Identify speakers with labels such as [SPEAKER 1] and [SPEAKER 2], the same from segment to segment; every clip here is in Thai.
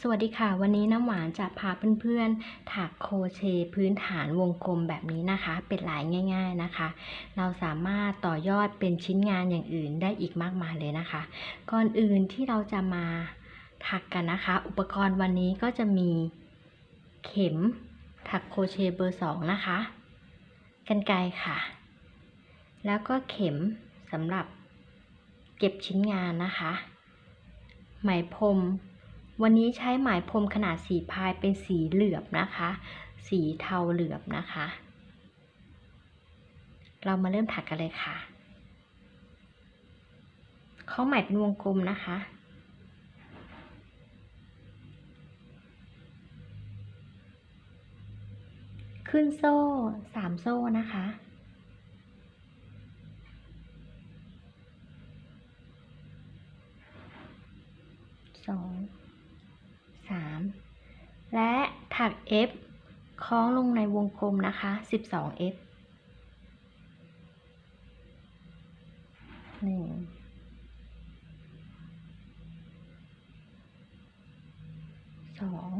[SPEAKER 1] สวัสดีค่ะ วันนี้น้ำหวานจะพาเพื่อนๆ ถักโครเชต์พื้นฐานวงกลมแบบนี้นะคะ เป็นลายง่าย ๆนะคะ เราสามารถต่อยอดเป็นชิ้นงานอย่างอื่นได้อีกมากมายเลยนะคะ ก่อนอื่นที่เราจะมาถักกันนะคะ อุปกรณ์วันนี้ก็จะมีเข็มถักโครเชต์เบอร์สองนะคะกันไกค่ะ แล้วก็เข็มสำหรับเก็บชิ้นงานนะคะ ไหมพรม วันนี้ใช้ไหมพรมขนาดสีพายเป็นสีเหลือบนะคะ สีเทาเหลือบนะคะ เรามาเริ่มถักกันเลยค่ะเขาไหมเป็นวงกลมนะคะขึ้นโซ่สามโซ่นะคะ สอง และถัก F คล้องลงในวงกลมนะคะ 12 F หนึ่งสอง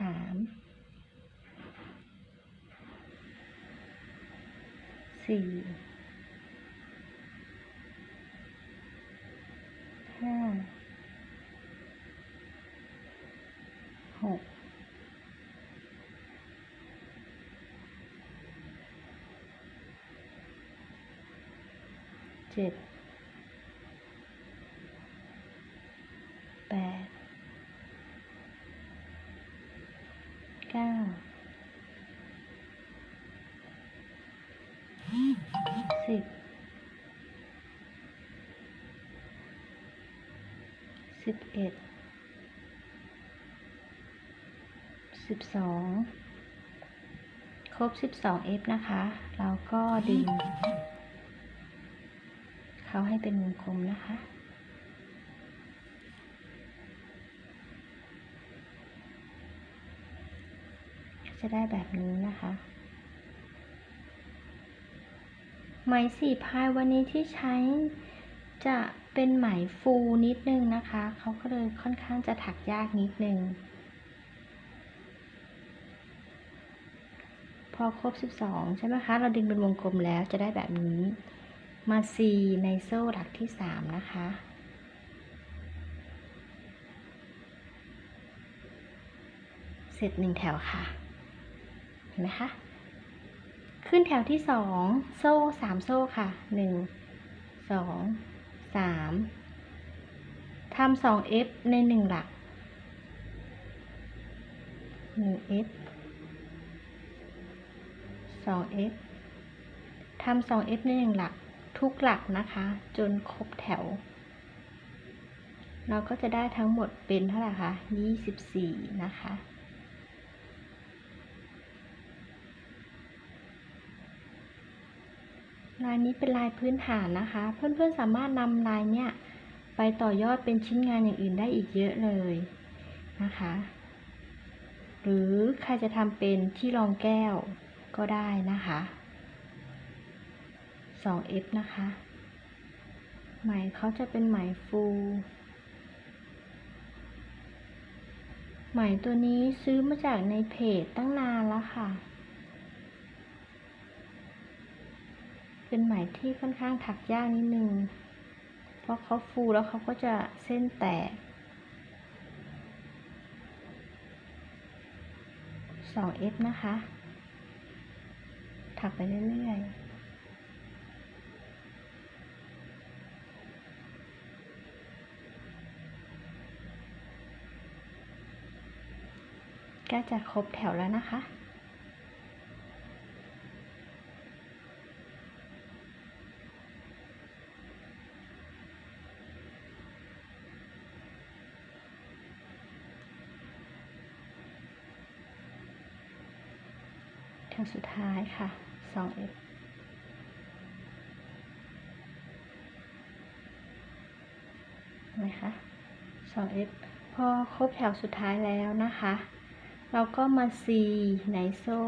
[SPEAKER 1] สามสี่ ห้า หก เจ็ด แปด เก้า สิบ สิบเอ็ดสิบสองครบสิบสอง F นะคะ เราก็ดึง เขาให้เป็นวงกลมนะคะจะได้แบบนี้นะคะ ไหมสีพายวันนี้ที่ใช้จะ เป็นไหมฟูนิดนึงนะคะ เขาก็เลยค่อนข้างจะถักยากนิดนึง พอครบ 12 ใช่ไหมคะ เราดึงเป็นวงกลมแล้วจะได้แบบนี้ มาซีในโซ่หลักที่ 3 นะคะเสร็จหนึ่งแถวค่ะ เห็นไหมคะ ขึ้นแถวที่สองโซ่สามโซ่ค่ะหนึ่งสอง สามทำสอง F ในหนึ่งหลักหนึ่ง F สอง F ทำสอง F ในหนึ่งหลัก ทุกหลักนะคะ จนครบแถว เราก็จะได้ทั้งหมดเป็นเท่าไหร่คะยี่สิบสี่นะคะ ลายนี้เป็นลายพื้นฐานนะคะ เพื่อนๆสามารถนำลายเนี่ยไปต่อยอดเป็นชิ้นงานอย่างอื่นได้อีกเยอะเลยนะคะ หรือใครจะทำเป็นที่รองแก้วก็ได้นะคะ 2F นะคะ ไหมเขาจะเป็นไหมฟู ไหมตัวนี้ซื้อมาจากในเพจตั้งนานแล้วค่ะ เป็นไหมที่ค่อนข้างถักยากนิดนึง เพราะเขาฟูแล้วเขาก็จะเส้นแตก 2F นะคะ ถักไปเรื่อยๆก็จะครบแถวแล้วนะคะ แถวสุดท้ายค่ะ 2F นะคะ 2F พอครบแถวสุดท้ายแล้วนะคะ เราก็มา C ในโซ่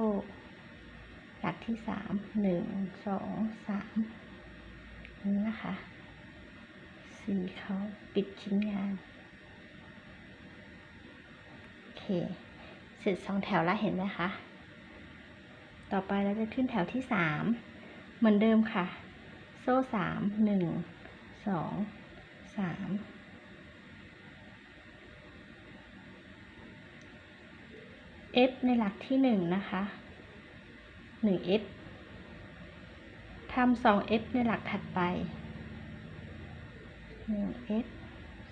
[SPEAKER 1] หลักที่ 3 1 2 3นี่นะคะสีเขาปิดชิ้นงาน โอเค เสร็จสองแถวแล้วเห็นไหมคะ ต่อไปเราจะขึ้นแถวที่สามเหมือนเดิมค่ะ โซ่สามหนึ่งสองสาม F ในหลักที่หนึ่งนะคะหนึ่ง F ทำสอง F ในหลักถัดไปหนึ่ง F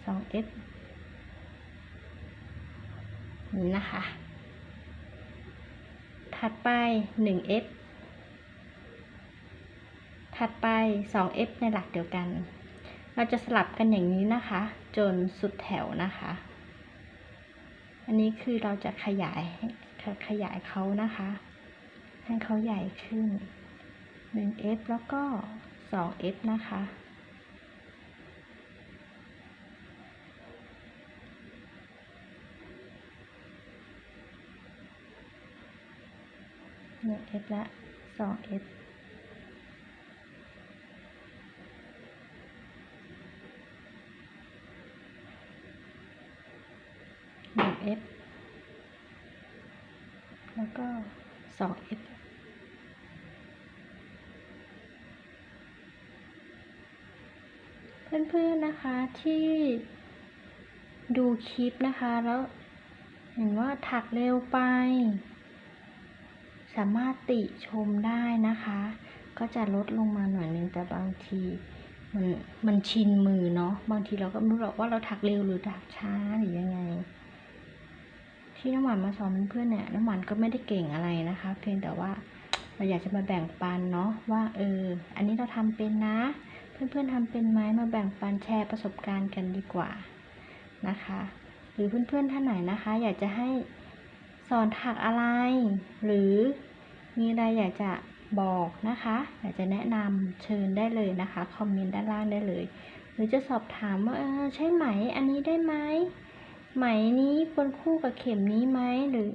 [SPEAKER 1] สอง F นี่นะคะ ถัดไปหนึ่ง F ถัดไปสอง F ในหลักเดียวกัน เราจะสลับกันอย่างนี้นะคะ จนสุดแถวนะคะ อันนี้คือเราจะขยายขยายเขานะคะ ให้เขาใหญ่ขึ้น 1f แล้วก็ 2f นะคะ 1f และ 2f 1f แล้วก็ 2f เพื่อนๆนะคะที่ดูคลิปนะคะแล้วเห็นว่าถักเร็วไป สามารถติชมได้นะคะ ก็จะลดลงมาหน่อยนึงแต่บางที มันมันชินมือเนาะบางทีเราก็ไม่รู้หรอกว่าเราถักเร็วหรือถักช้าหรือยังไง ที่น้ำหวานมาสอนเพื่อนเนี่ยน้ำหวานก็ไม่ได้เก่งอะไรนะคะ เพียงแต่ว่าเราอยากจะมาแบ่งปันเนาะว่าเอออันนี้เราทำเป็นนะ เพื่อนๆทำเป็นไหมมาแบ่งปันแชร์ประสบการณ์กันดีกว่านะคะ หรือเพื่อนๆท่านไหนนะคะ อยากจะให้สอนถักอะไร หรือ มีอะไรอยากจะบอกนะคะ อยากจะแนะนำเชิญได้เลยนะคะ คอมเมนต์ด้านล่างได้เลย หรือจะสอบถามว่าเออใช่ไหม อันนี้ได้ไหมไหมนี้ควรคู่กับเข็มนี้ไหมหรือ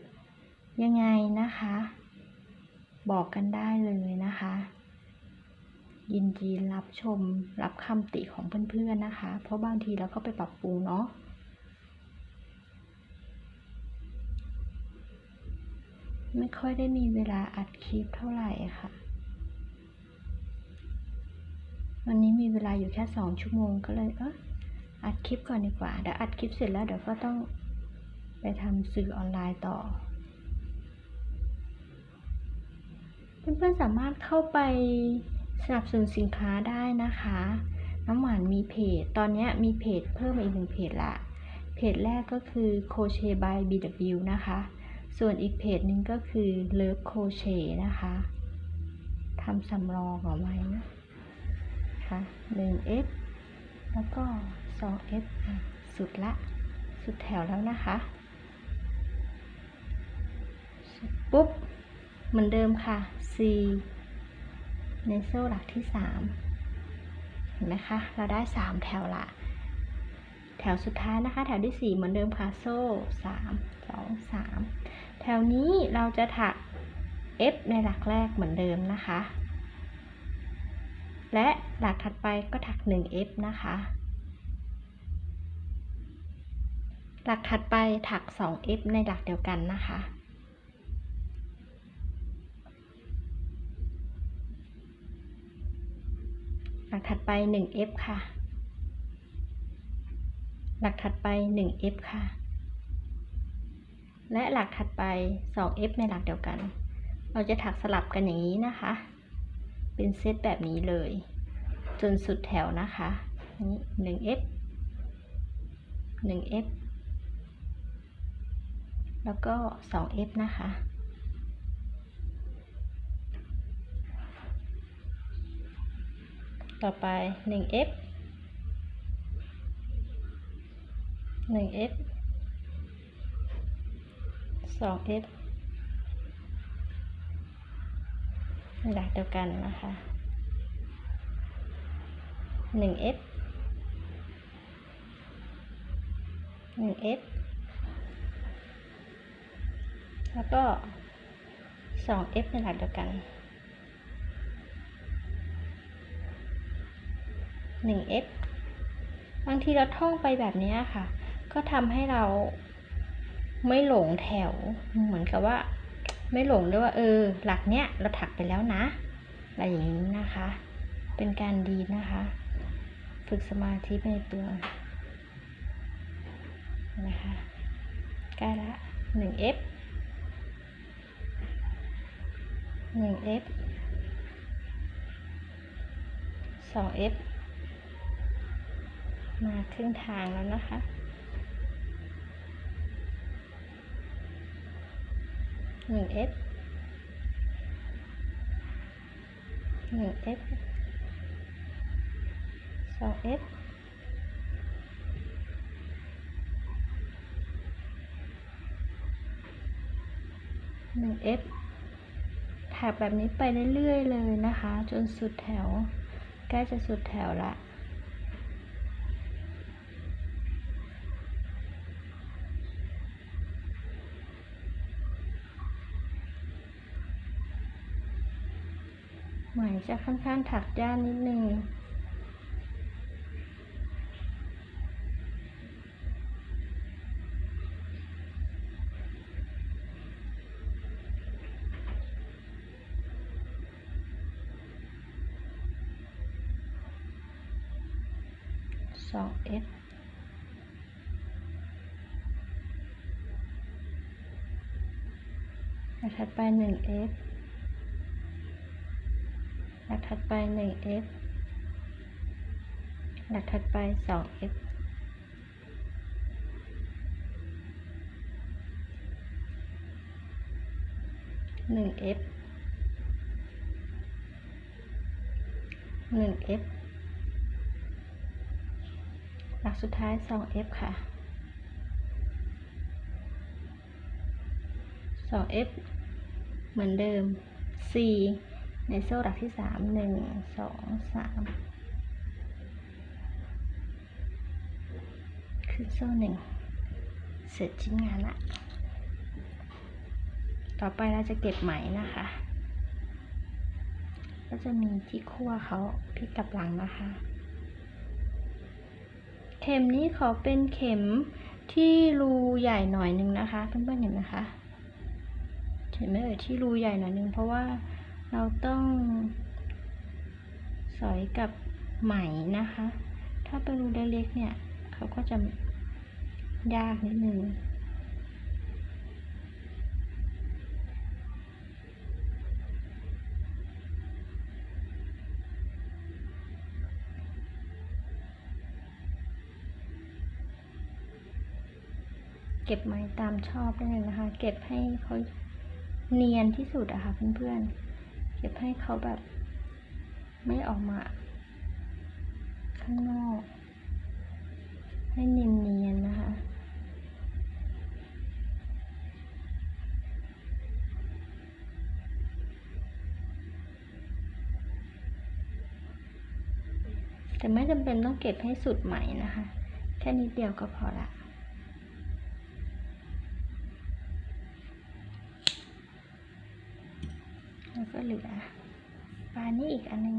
[SPEAKER 1] ยังไงนะคะ บอกกันได้เลยนะคะ ยินดีรับชมรับคำติของเพื่อนๆนะคะ เพราะบางทีเราก็ไปปรับปรุงเนาะ ไม่ค่อยได้มีเวลาอัดคลิปเท่าไหร่ค่ะ วันนี้มีเวลาอยู่แค่สองชั่วโมงก็เลยเอออัดคลิปก่อนดีกว่าเดี๋ยวอัดคลิปเสร็จแล้วเดี๋ยวก็ต้องไปทำสื่อออนไลน์ต่อ เพื่อนๆสามารถเข้าไปสนับสนุนสินค้าได้นะคะ น้ำหวานมีเพจ ตอนนี้มีเพจเพิ่มอีกหนึ่งเพจละ เพจแรกก็คือ c o c h e by BW นะคะ ส่วนอีกเพจนึงก็คือ Love Crochet นะคะทำสำรองเอาไว้นะคะ 1f แล้วก็ 2f อะสุดละ สุดแถวแล้วนะคะ ปุ๊บ เหมือนเดิมค่ะ C ในโซ่หลักที่สามเห็นไหมคะ เราได้สามแถวละ แถวสุดท้ายนะคะ แถวที่สี่เหมือนเดิมค่ะโซ่สามสองสามแถวนี้เราจะถัก F ในหลักแรกเหมือนเดิมนะคะ และหลักถัดไปก็ถัก 1F นะคะ หลักถัดไปถัก 2F ในหลักเดียวกันนะคะหลักถัดไป 1F ค่ะ หลักถัดไป 1F ค่ะ และหลักถัดไป 2F ในหลักเดียวกัน เราจะถักสลับกันอย่างนี้นะคะ เป็นเซตแบบนี้เลย จนสุดแถวนะคะนี่ 1F 1F แล้วก็ 2F นะคะ ต่อไป 1f 1f 2f หลักเดียวกันนะคะ 1f 1f แล้วก็ 2f ในหลักเดียวกัน 1f บางทีเราท่องไปแบบนี้ค่ะ ก็ทำให้เราไม่หลงแถว เหมือนกับว่า ไม่หลงด้วยว่า เออ หลักเนี้ยเราถักไปแล้วนะอะไรอย่างนี้นะคะ เป็นการดีนะคะ ฝึกสมาธิในตัวนะคะใกล้ละหนึ่ง F หนึ่ง F สอง F มาครึ่งทางแล้วนะคะ หนึ่ง F หนึ่ง F สอง F หนึ่ง F ถักแบบนี้ไปเรื่อยๆเลยนะคะ จนสุดแถว ใกล้จะสุดแถวละ หมจะค่อนข้างถักยากนิดนึงสอง F หลักถัดไปหนึ่ง F ห ลักถัดไปหนึ่ง F หลักถัดไปสอง F หนึ่ง F หนึ่ง F หลักสุดท้าย 2F ค่ะ 2F เหมือนเดิม C ในโซ่หลักที่3 1 2 3ขึ้นโซ่หนึ่งเสร็จชิ้นงานละ ต่อไปเราจะเก็บไหมนะคะ ก็จะมีที่คั่วเขาพลิกกลับหลังนะคะ เข็มนี้ขอเป็นเข็มที่รูใหญ่หน่อยหนึ่งนะคะเพื่อนๆเห็นไหมคะเห็นไหมเอ่ยที่รูใหญ่หน่อยหนึ่งเพราะว่า เราต้องสอยกับไหมนะคะ ถ้าเป็นรูเล็กๆเนี่ย เขาก็จะยากนิดนึงเก็บไหมตามชอบได้เลยนะคะ เก็บให้เขาเนียนที่สุดอะค่ะเพื่อนๆ เก็บให้เขาแบบ ไม่ออกมา ข้างนอก ให้เนียนๆนะคะแต่ไม่จำเป็นต้องเก็บให้สุดไหมนะคะ แค่นิดเดียวก็พอละ ก็เหลือปลานี่อีกอันนึง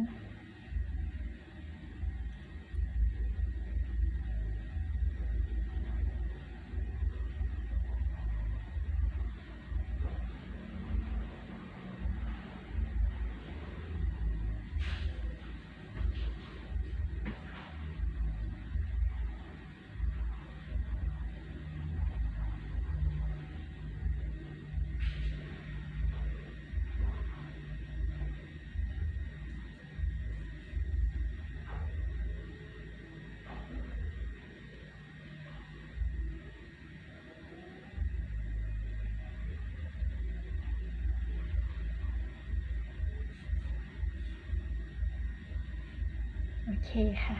[SPEAKER 1] เคค่ะ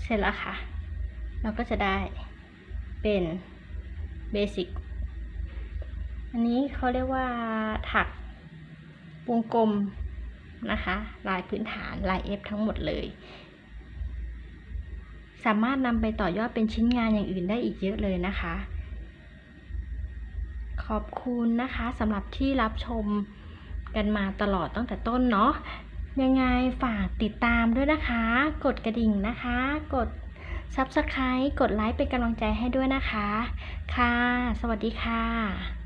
[SPEAKER 1] เสร็จแล้วค่ะ เราก็จะได้เป็นเบสิก อันนี้เขาเรียกว่าถักวงกลมนะคะ ลายพื้นฐานลาย F ทั้งหมดเลย สามารถนำไปต่อยอดเป็นชิ้นงานอย่างอื่นได้อีกเยอะเลยนะคะ อบคุณนะคะสำหรับที่รับชมกันมาตลอดตั้งแต่ต้นเนาะยังไงฝากติดตามด้วยนะคะ กดกระดิ่งนะคะ กด Subscribe กดไลค์เป็นกำลังใจให้ด้วยนะคะ ค่ะ สวัสดีค่ะ